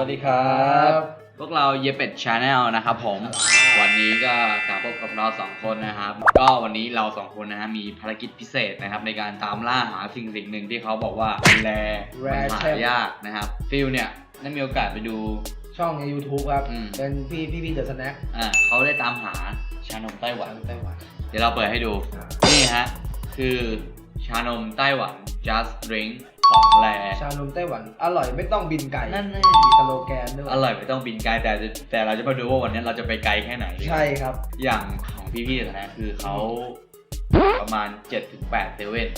วัสดีครับ พวกเราเยเป็ดชาแนลนะครับผม วันนี้ก็กลับพบกับเราสองคนนะครับ ก็วันนี้เราสองคนนะฮะมีภารกิจพิเศษนะครับ ในการตามล่าหาสิ่งสิ่งหนึ่งที่เขาบอกว่าแร Rare มันหายากนะครับฟิลเนี่ยได้มีโอกาสไปดูช่องใน YouTube ครับ อืมเป็นพี่พี่พี่เดอะสแน็คอ่าเขาได้ตามหาชานมไต้หวัน ไต้หวัน เดี๋ยวเราเปิดให้ดูอ่านี่ฮะ คือชานมไต้หวัน just drink ของแรชานมไต้หวัน อร่อยไม่ต้องบินไก่นั่นแน่มีสโลแกนด้วย อร่อยไม่ต้องบินไกลแต่แต่เราจะมาดูว่าวันนี้เราจะไปไกลแค่ไหน ใช่ครับ อย่างของพี่ๆนะคือเขาประมาณ 7-8เซเว่น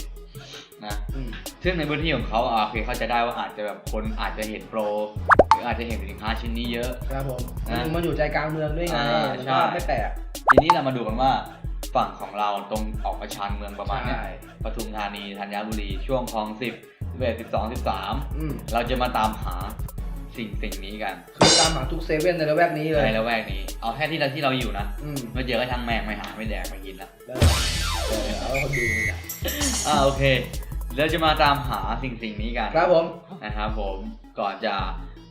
นะอืมซึ่งในพื้นที่ของเขาอะโอเคเข้าใจได้ว่าอาจจะแบบคนอาจจะเห็นโปรหรืออาจจะเห็นสินค้าชิ้นนี้เยอะ ครับผมนะมันอยู่ใจกลางเมืองด้วยไงอ่ามันใช่ก็ไม่แปลกทีนี้เรามาดูกันว่าฝั่งของเราตรงออกมาชานเมืองประมาณเนี้ยใช่ปทุมธานีธัญบุรีช่วงคลองสิบสิบ เอ็ดสิบสองสิบสามอืมเราจะมาตามหาสิ่งสิ่งนี้กันคือตามหาทุกเซเว่นในละแวกนี้เลยในละแวกนี้ เอาแค่ที่เราที่เราอยู่นะอืมไม่เจอก็ช่างแมงไม่หาไม่แดกไม่กินละได้เออเอาคนดูนะอ่าโอเคเราจะมาตามหาสิ่งสิ่งนี้กัน ครับผมนะครับผมก่อนจะ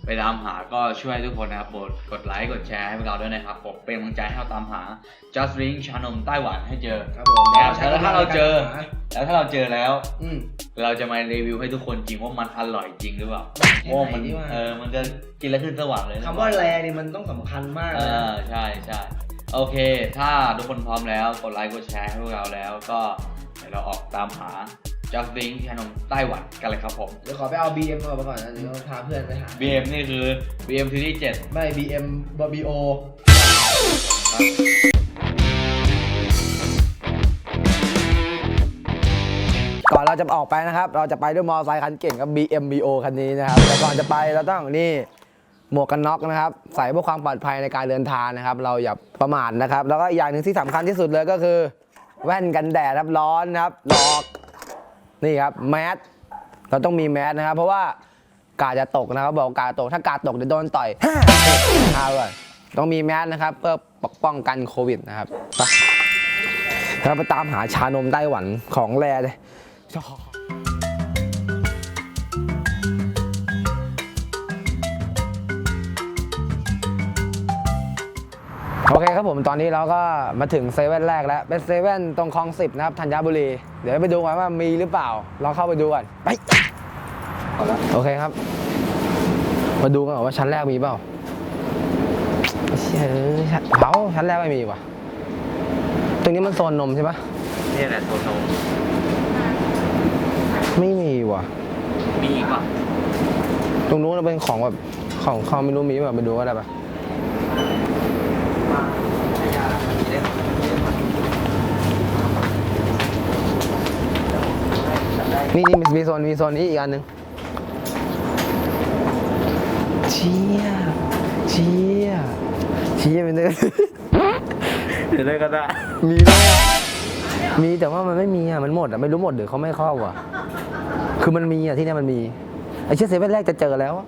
ไปตามหาก็ช่วยทุกคนนะครับกดกดไลค์กดแชร์ให้พวกเราด้วยนะครับผมเป็นกำลังใจให้เราตามหา just ring ชานมไต้หวันให้เจอครับผมครับใช้แล้วถ้าเราเจอกหแล้วถ้าเราเจอแล้ว อืมเราจะมารีวิวให้ทุกคนจริงว่ามันอร่อยจริงหรือเปล่าแค่ไหนว่ามันดีวะเออมันจะกินแล้วขึ้นสวรรค์เลยหรือคำเปว่าล่แรนี่มันต้องสำคัญมากเอนะอใช่ใช่โอเค ถ้าทุกคนพร้อมแล้วกดไลค์กดแชร์ให้พวกเราแล้วก็เดี๋ยวเราออกตามหา just ring ชานมไต้หวันกันเลยครับผม เดี๋ยวขอไปเอา BM มาก่อนนะเดี๋ยวพาเพื่อนไปหา BM นี่คือ BM Series 7ไม่ BM บ b โอก่อนเราจะออกไปนะครับ เราจะไปด้วยมอเตอร์ไซค์คันเก่งกับ BMBO คันนี้นะครับ แต่ก่อนจะไปเราต้องนี่หมวกกันน็อกนะครับ ใส่เพื่อความปลอดภัยในการเดินทางนะครับ เราอย่าประมาทนะครับ แล้วก็อีกอย่างหนึ่งที่สำคัญที่สุดเลยก็คือ แว่นกันแดดครับร้อนนะครับหลอก นี่ครับแมสเราต้องมีแมสนะครับ เพราะว่ากาจะตกนะครับ บอกกาตกถ้ากาตกเดี๋ยวโดนต่อยเอาเลยต้องมีแมสนะครับ เพื่อปกป้องกันโควิดนะครับไปเราไปตามหาชานมไต้หวันของแร่เลย โอเคครับผมตอนนี้เราก็มาถึงเซเว่นแรกแล้ว เป็นเซเว่นตรงคลองสิบนะครับธัญบุรี เดี๋ยวไปดูกันว่ามีหรือเปล่า เราเข้าไปดูกันไปโอเคครับ มาดูกันก่อว่าชั้นแรกมีเปล่าเฮ้ยชั้นเผาชั้นแรกไม่มีว่ะ ตรงนี้มันโซนนมใช่ปะนี่แหละโซโนม ไม่มีว่ะ มีอีกป่ะตรงนู้นมันเป็นของแบบของเขาไม่รู้มีแบบไปดูก็ได้ปะ นี่นี่มีโซนมีโซนนี้อีกอันหนึ่งเชี่ยเชี่ยเชี่ยเป็นเรื่องเดี๋ยวได้ก็ได้ มีด้วยอะมีแต่ว่ามันไม่มีอะมันหมดอะไม่รู้หมดหรือเขาไม่เข้าอะ คือมันมีอะที่เนี่ยมันมีไอ้เชี่ยเซเว่นแรกจะเจอแล้วอะ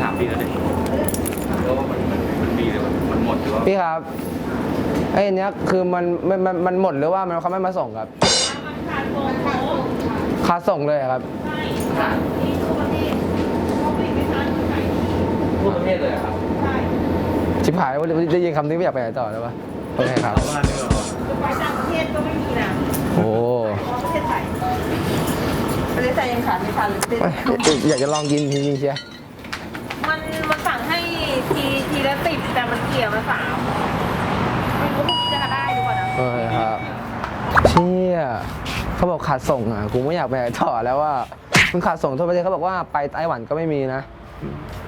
ถามพี่ก็ได้ว่ามันมันมันดีหรือว่ามันหมดหรือว่าพี่ครับไอ้อันเนี้ยคือมันมันมันมันหมดหรือว่ามันเขาไม่มาส่งครับ ค่าส่งเลยอะครับทั่วประเทศเลยเหรอครับชิบหายว่าได้ยินคำนี้ไม่อยากไปไหนต่อแล้วปะโอเคครับ เอาบ้านดีกว่าไปต่างประเทศก็ไม่มีนะโอ้ประเทศไทยประเทศไทยยังขาดไม่ทันเลยเอ้ยอยากจะลองกินทีนี้เชียมันมันสั่งให้ทีทีละสิบแต่มันเกี่ยวมาสามไม่รู้พรุ่งนี้จะได้หรือเปล่านะ โอเคครับ เชี่ย เขาบอกขาดส่งอะกูไม่อยากไปต่อแล้วว่ามันขาดส่งทั่วประเทศเขาบอกว่าไปไต้หวันก็ไม่มีนะ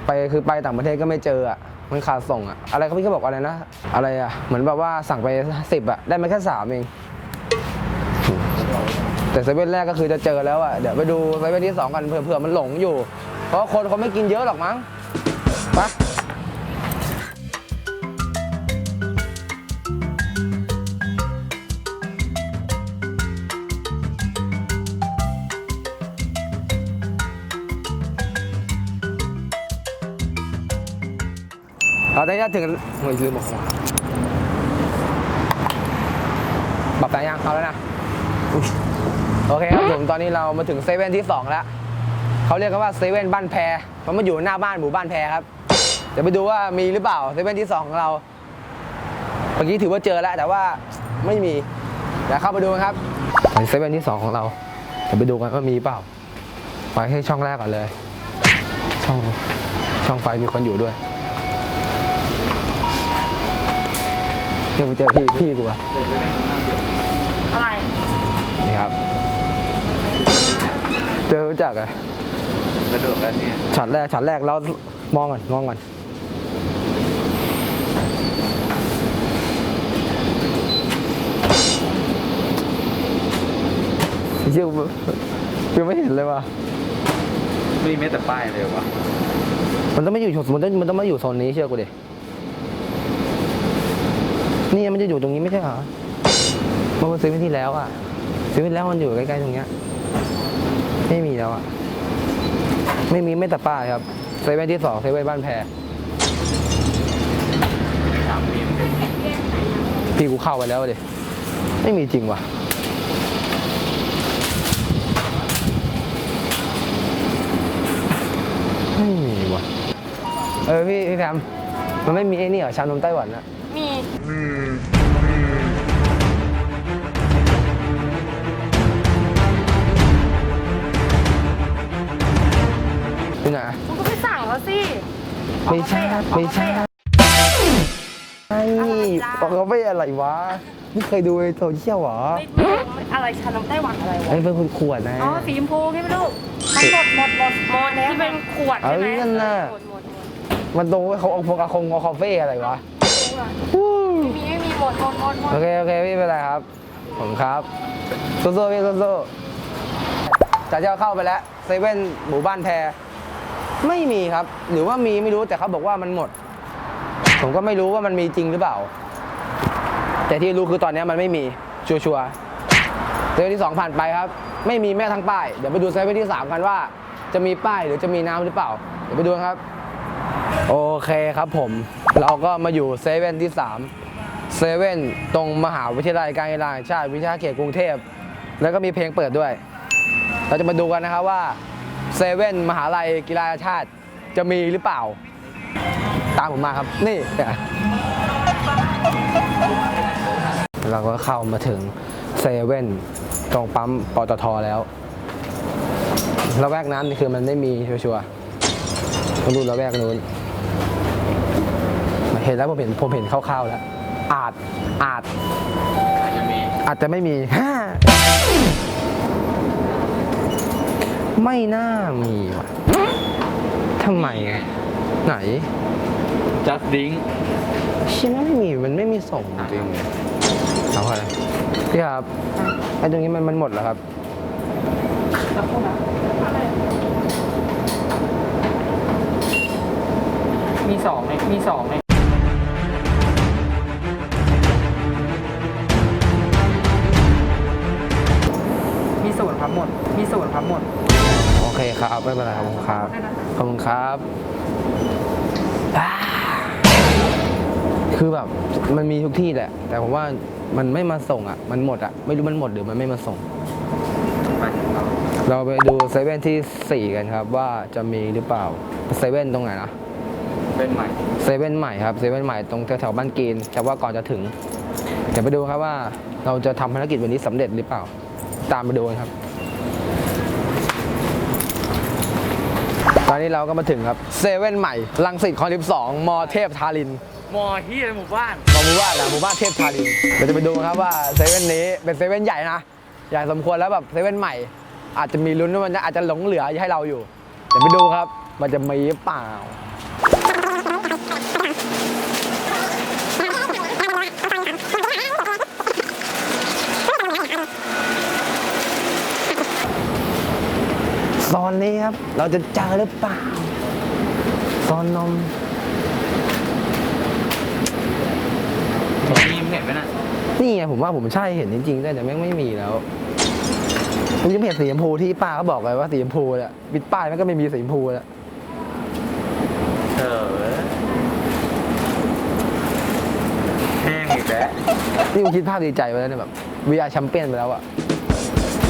ไปคือไปต่างประเทศก็ไม่เจออะมันขาดส่งอะอะไรเขาพี่เขาบอกอะไรนะ อะไรอะเหมือนแบบว่าสั่งไปสิบอะได้มาแค่สามเองแต่เซเว่นแรกก็คือจะเจอแล้วอะเดี๋ยวไปดูเซเว่นที่สองกันเผื่อๆมันหลงอยู่ เพราะคนเขาไม่กินเยอะหรอกมั้งไป เราได้ถึงเฮ้ยลืมบอกปรับแต่ยังเอาแล้วนะโอเคครับผมตอนนี้เรามาถึงเซเว่นที่ 2 แล้วเขาเรียกกันว่าเซเว่นบ้านแพรมันมาอยู่หน้าบ้านหมู่บ้านแพรครับ เดี๋ยวไปดูว่ามีหรือเปล่าเซเว่นที่สองของเราเมื่อกี้ถือว่าเจอแล้ว แต่ว่าไม่มีเดี๋ยวเข้าไปดูกันครับเซเว่นที่สองของเราเดี๋ยวไปดูกันว่ามีเปล่าไปให้ช่องแรกก่อนเลย ช่องช่องไฟมีคนอยู่ด้วย เดี๋ยวไปเจอพี่พี่กูอะอะไร นี่ครับ เจอรู้จักอะกระโดดกันเนี่ยช็อตแรกช็อตแรกเรามองก่อนมองก่อนเยี่ยมยังไม่เห็นเลยว่ะไม่มีแม้แต่ป้ายเลยวะมันต้องไม่อยู่มันต้องมันต้องไม่อยู่โซนนี้เชื่อกูดิ นี่มันจะอยู่ตรงนี้ไม่ใช่เหรอมันมาซื้อไปที่แล้วอะ ซื้อไปแล้วมันอยู่ใกล้ๆตรงเนี้ย ไม่มีแล้วอะ ไม่มีไม่แต่ป้ายครับเซเว่นที่สองเซเว่นบ้านแพรถามพี่พี่กูเข้าไปแล้วดิไม่มีจริงว่ะไม่มีว่ะ เออพี่พี่แพมมันไม่มีไอ้นี่เหรอชานมไต้หวันอะ มีที่ไหนคุณก็ไปสั่งเขาสิไม่ใช่ไม่ใช่ไอ้บอกเขาไม่อะไรวะ ไม่เคยดูในโซเชียลเหรอไม่ไม่ไม่อะไรชานมไต้หวันอะไรวะ ไอ้เป็นคนขวดนะอ๋อสีชมพูใช่ไหมลูกมันหมดหมดหมดหมดที่เป็นขวดใช่ไหมเอ้ยนั่นน่ะ หมดหมดหมดมันตรงเขาเอาพวกอาคงเอาคาเฟ่อะไรวะ ไม่มีไม่มีหมดหมดหมดหมดโอเคโอเคพี่เป็นไรครับ ผมครับสู้ๆพี่สู้ๆจากที่เราเข้าไปแล้วเซเว่นหมู่บ้านแพรไม่มีครับ หรือว่ามีไม่รู้แต่เขาบอกว่ามันหมด ผมก็ไม่รู้ว่ามันมีจริงหรือเปล่า แต่ที่รู้คือตอนนี้มันไม่มีชัวร์ๆเซเว่นที่สองผ่านไปครับ ไม่มีแม่ทั้งป้ายเดี๋ยวไปดูเซเว่นที่สามกันว่า จะมีป้ายหรือจะมีน้ำหรือเปล่า เดี๋ยวไปดูครับ โอเคครับผม เราก็มาอยู่เซเว่นที่สามเซเว่นตรงมหาวิทยาลัยการกีฬาแห่งชาติวิทยาเขตกรุงเทพ แล้วก็มีเพลงเปิดด้วย เราจะมาดูกันนะครับว่าเซเว่นมหาลัยกีฬาชาติจะมีหรือเปล่า ตามผมมาครับ นี่ เราก็เข้ามาถึงเซเว่นตรงปั๊มปตทแล้วระแวกนั้นคือมันไม่มีชัวร์ๆต้องดูระแวกนู้น เห็นแล้วผมเห็นผมเห็นคร่าวๆแล้ว อาจอาจอาจจะมีอาจจะไม่มีฮ่าไม่น่ามีว่ะทำไมอะไหน จัสดิ้งชิมันไม่มีมันไม่มีส่งจริงๆเอาอะไรพี่ครับไอ้ตรงนี้มันมันหมดแล้วครับ มีสองเนี่ยมีสองเนี่ยมี นย์ครับหมด มีศูนย์ครับหมด โอเคครับไม่เป็นไรครับขอบคุณครับขอบคุณครับอ่าคือแบบมันมีทุกที่แหละ แต่ผมว่ามันไม่มาส่งอะ มันหมดอะ ไม่รู้มันหมดหรือมันไม่มาส่งไปเราเราไปดูเซเว่นที่ 4 กันครับว่าจะมีหรือเปล่าเซเว่นตรงไหนนะเป็นใหม่เซเว่นใหม่ครับเซเว่นใหม่ตรงแถวๆบ้านกรีนแต่ว่าก่อนจะถึง เดี๋ยวไปดูครับว่าเราจะทำภารกิจวันนี้สำเร็จหรือเปล่า ตามไปดูกันครับ ตอนนี้เราก็มาถึงครับเซเว่นใหม่ลังสิตคลองสิบสองมอเทพทารินมอที่ในหมู่บ้านมอหมู่บ้านนะหมู่บ้านเทพทารินเดี๋ยวจะไปดูครับว่าเซเว่นนี้เป็นเซเว่นใหญ่นะใหญ่สมควรแล้วแบบเซเว่นใหม่ อาจจะมีลุ้นว่ามันอาจจะหลงเหลือให้เราอยู่เดี๋ยวไปดูครับมันจะมีหรือเปล่า นนี้ครับ เราจะเจอหรือเปล่าตอนนมมีมเห็นไหมน่ะนี่ไงผมว่าผมใช่เห็นจริงๆด้วยแต่แม่งไม่มีแล้วผมยังเห็นสีชมพูที่ป้าเขาบอกเลยว่าสีชมพูเนี่ยปิดป้ายมันก็ไม่มีสีชมพูแล้วเออแห้งอีกแล้วนี่ผมคิดภาพดีใจไปแล้วเนี่ยแบบ VR แชมเปี้ยนไปแล้วอะ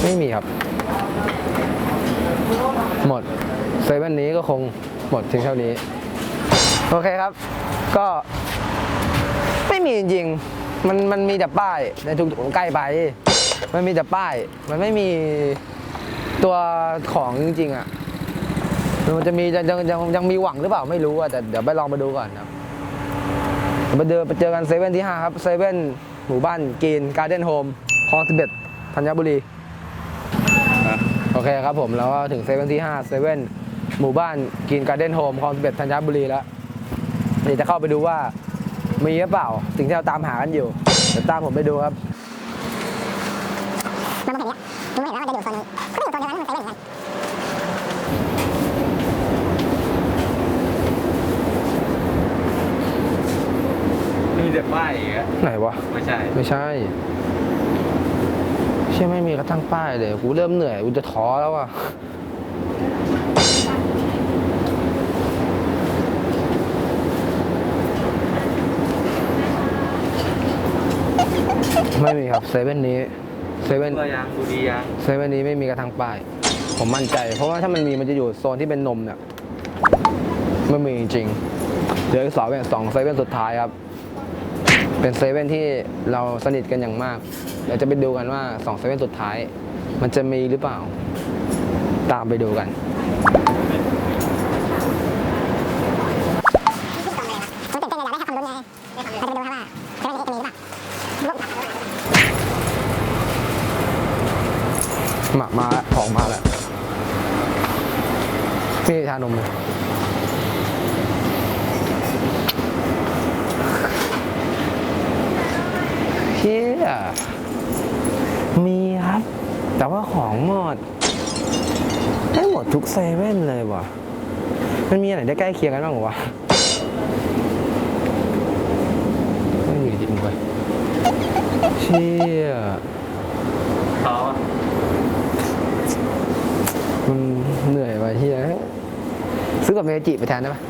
ไม่มีครับ หมดเซเว่นนี้ก็คงหมดถึงเท่านี้ โอเคครับ ก็ไม่มีจริงมันมันมีแต่ป้ายในทุกใกล้ไป มันมีแต่ป้าย มันไม่มีตัวของจริงๆอะมันจะมียังยังยังมีหวังหรือเปล่าไม่รู้อะแต่เดี๋ยวไปลองไปดูก่อนครับไปเดินไปเจอกันเซเว่นที่ 5 ครับเซเว่นหมู่บ้านกรีนการ์เด้นโฮมคลองสิบเอ็ดธัญบุรี เคครับผมแล้วก็ถึงเซเว่นที่5เซเว่นหมู่บ้านกรีนการ์เด้นโฮมคลองสิบเอ็ดธัญบุรีแล้วเดี๋ยวจะเข้าไปดูว่ามีหรือเปล่า สิ่งที่เราตามหากันอยู่เดี๋ยวตามผมไปดูครับมันมองเห็นเนี่ยมันเห็นว่ามันจะอยู่โซนนี้ก็อยู่โซนเดียวกันมันเซเว่นเหมือนกันมีแต่ป้ายอีกอะไหนวะไม่ใช่ ไม่ใช่ ใช่ไม่มีกระทั่งป้ายเลย กูเริ่มเหนื่อย กูจะท้อแล้วอะไม่มีครับเซเว่นนี้เซเว่นตัวยังดูดียังเซเว่นนี้ไม่มีกระทั่งป้าย ผมมั่นใจ เพราะว่าถ้ามันมีมันจะอยู่โซนที่เป็นนมเนี่ยไม่มีจริงๆเหลืออีกสองเว่นสองเซเว่นสุดท้ายครับ เป็นเซเว่นที่เราสนิทกันอย่างมาก เดี๋ยวจะไปดูกันว่าสองเซเว่นสุดท้าย มันจะมีหรือเปล่า ตามไปดูกันมามาจะไปดูครับว่าเซเว่นนี้จะมีหรือเปล่าลูกหมักมาแล้วของมาแล้วนี่ชานมเลยเฮีย มีครับ แต่ว่าของหมดได้หมดทุกเซเว่นเลยว่ะ มันมีอะไรได้ใกล้เคียงกันบ้างวะไม่มีจริงเว้ยเชี่ยท้อมันเหนื่อยว่ะเฮียซื้อกับเมจิไปแทนได้ปะ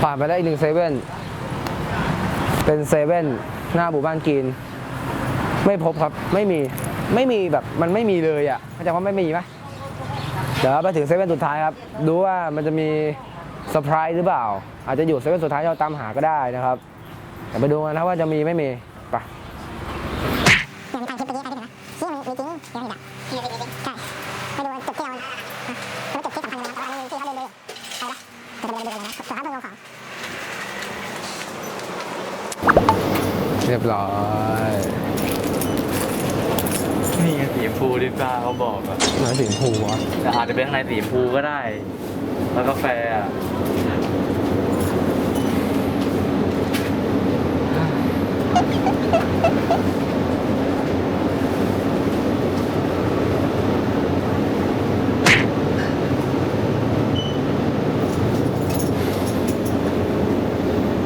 ผ่านไปได้อีกหนึ่งเซเว่นเป็นเซเว่นหน้าหมู่บ้านกรีน ไม่พบครับไม่มีไม่มีแบบมันไม่มีเลยอะเข้าใจว่าไม่มีไหมเดี๋ยวไปถึงเซเว่นสุดท้ายครับ ดูว่ามันจะมีเซอร์ไพรส์หรือเปล่า อาจจะอยู่เซเว่นสุดท้ายที่เราตามหาก็ได้นะครับเดี๋ยวไปดูกันนะว่าจะมีไม่มีไปเรียบมีจริงใช่ไปดูจุดที่เราแล้วจุดที่สำคัญเลยนะเรียบร้อย สีชมพูที่ป้าเขาบอกอะน้ำสีชมพูวะแต่อาจจะเป็นข้างในสีชมพูก็ได้ แล้วกาแฟอะ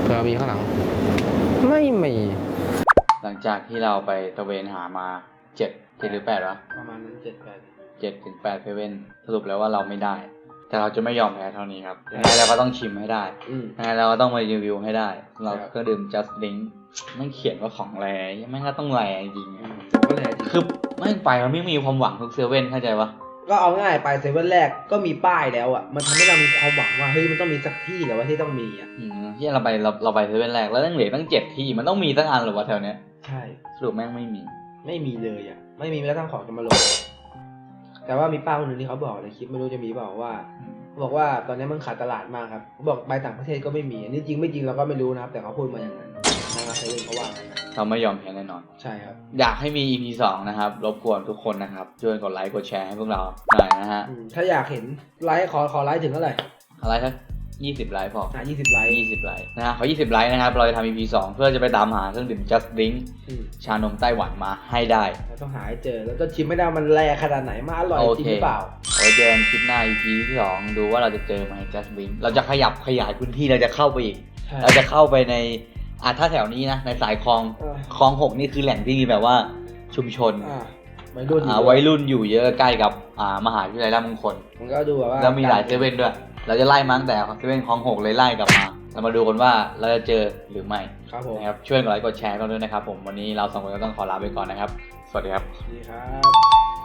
เผื่อมีข้างหลัง ไม่มี หลังจากที่เราไปตระเวนหามา เจ็ดเจ็ดหรือแปดวะประมาณนั้นเจ็ดแปดเจ็ดถึงแปดเซเว่นสรุปแล้วว่าเราไม่ได้ แต่เราจะไม่ยอมแพ้เท่านี้ครับยังไงเราก็ต้องชิมให้ได้อืมยังไงเราก็ต้องมารีวิวให้ได้สำหรับครับเครื่องดื่ม just drink ไม่งเขียนว่าของแรยังไม่งก็ต้องแรจริงๆอะก็เลยคือไม่งไปมันไม่มีความหวังทุกเซเว่นเข้าใจปะก็เอาง่ายไปเซเว่นแรกก็มีป้ายแล้วอะมันทำให้เรามีความหวังว่าเฮ้ยมันต้องมีสักที่แหละว่าที่ต้องมีอะอืมที่เราไปเราเราไปเซเว่นแรกแล้วตั้งเหลือตั้งเจ็ดที่มันต้องมีตั้งอันหรือวะแถวเนี้ยใช่สรุปแม่งไม่มี ไม่มีเลยอะ ไม่มีแม้กระทั่งของจะมาลง แต่ว่ามีป้าคนหนึ่งที่เขาบอกในคลิปไม่รู้จะมีเปล่าว่าเขาบอกว่าตอนนี้มันขาดตลาดมากครับเขาบอกไปต่างประเทศก็ไม่มีอันนี้จริงไม่จริงเราก็ไม่รู้นะครับ แต่เขาพูดมาอย่างนั้นนะครับเซเว่นเขาว่างั้นนะเราไม่ยอมแพ้แน่นอน ใช่ครับ อยากให้มี EP สองนะครับ รบกวนทุกคนนะครับ ช่วยกดไลค์ กดแชร์ให้พวกเราหน่อยนะฮะ อืมถ้าอยากเห็นไลค์ขอขอไลค์ถึงเท่าไหร่ อะไรครับ ยี่สิบไลค์พอ อะยี่สิบไลค์ยี่สิบไลค์นะฮะขอยี่สิบไลค์นะครับ เราจะทำ EP สองเพื่อจะไปตามหาเครื่องดื่ม just drink อืม ชานมไต้หวันมาให้ได้เราต้องหาให้เจอ แล้วก็ชิมไม่ได้ว่ามันแรขนาดไหนมาอร่อยโอจริงเคหรือเปล่า ไว้เจอกันคลิปหน้า EP ที่สองดูว่าเราจะเจอไหม just drink เราจะขยับขยายพื้นที่เราจะเข้าไปอีก ใช่ เราจะเข้าไปในอะถ้าแถวนี้นะ ในสายคลองเออ คลองหกนี่คือแหล่งที่มีแบบว่าชุมชนอ่าวัยรุ่นอ่าวัยรุ่นอยู่เยอะใกล้กับอ่ามหาวิทยาลัยราชมงคล มันก็ดูแบบว่าแล้วมีหลายเซเว่นด้วย เราจะไล่มาตั้งแต่เซเว่นคลองหกเลยไล่กลับมา เรามาดูกันว่าเราจะเจอหรือไม่ครับผมนะครับช่วยกดไลค์กดแชร์กันด้วยนะครับผมวันนี้เราสองคนก็ต้องขอลาไปก่อนนะครับ สวัสดีครับ ดีครับ